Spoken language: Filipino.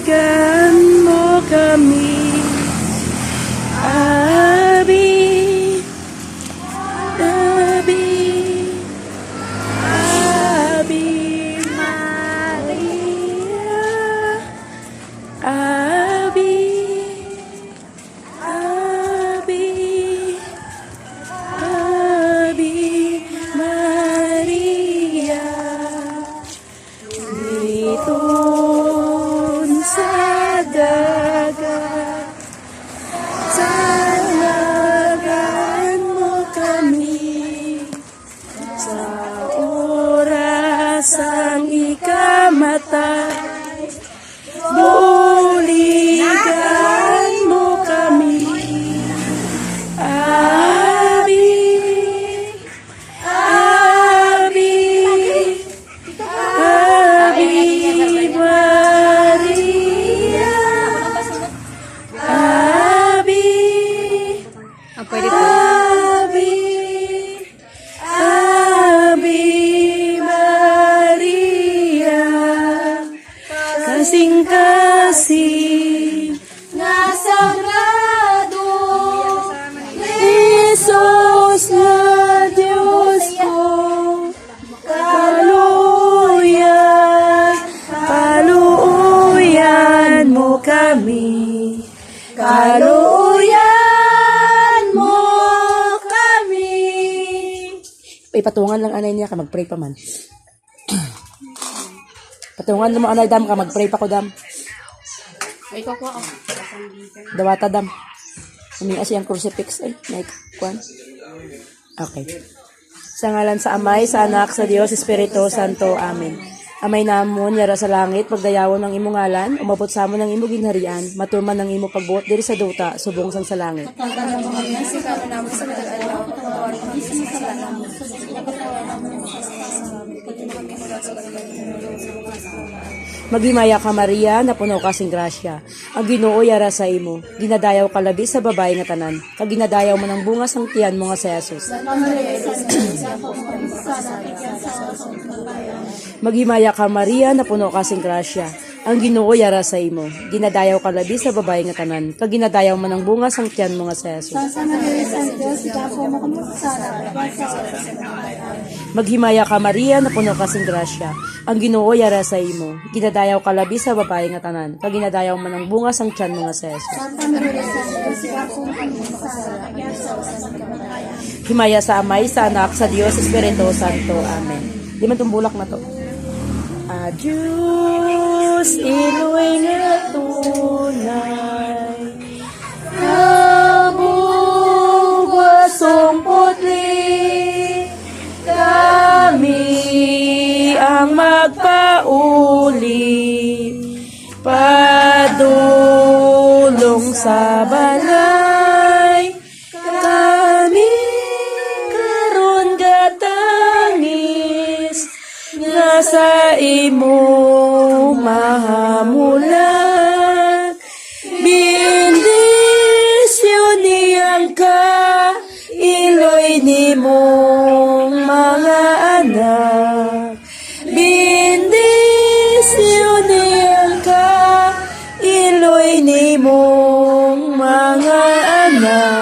Buligan mo kami Abi Abi Abi Maria Abi pwede. Abi Abi Maria Kasing kasing Ipatungan lang anay niya ka magpray pa man Patungan mo anay dam ka magpray pa ko dam Ay, ko ko. Dawata dam. Huminga siyang crucifix. Ay, naikuan. Okay. Sa ngalan sa Amay, sa Anak, sa Diyos, Espiritu Santo. Amen. Amay namon, yara sa langit, pagdayawon ng imong ngalan, umabot sa mo ng imong ginharian, matuman ng imong pagbuot diri sa duta, subong sang sa langit. Maglimaya ka Maria, na puno ka sing grasya. Ang Ginoo yara sa imo. Ginadayaw ka labi sa babae nga tanan. Kag ginadayaw man ang bunga sang tiyan mo nga sa Jesus. Maghimaya ka Maria, na puno ka sing grasya. Ang Ginoo yara sa imo. Ginadayaw ka labi sa babae nga tanan. Kag ginadayaw man ang bunga sang tiyan mo nga sa Jesus. Maghimaya ka Maria, na puno ka sing grasya. Ang Ginoo yara sa imo. Ginadayaw ka labi sa babae nga tanan. Kag ginadayaw man ang bunga sang tiyan mo nga sa Jesus. Himaya sa Amay, sa Anak, sa Diyos, Espiritu Santo. Amen. Di man tumbulak na to. Adios, iloy nga tunay. Nabugwasong putli. Kami Padulong sa. Kami karon gatangis nga sa imo mahamulan. Bindisyon niyang ka, iloy ni anak. ko'y nimong mga anak.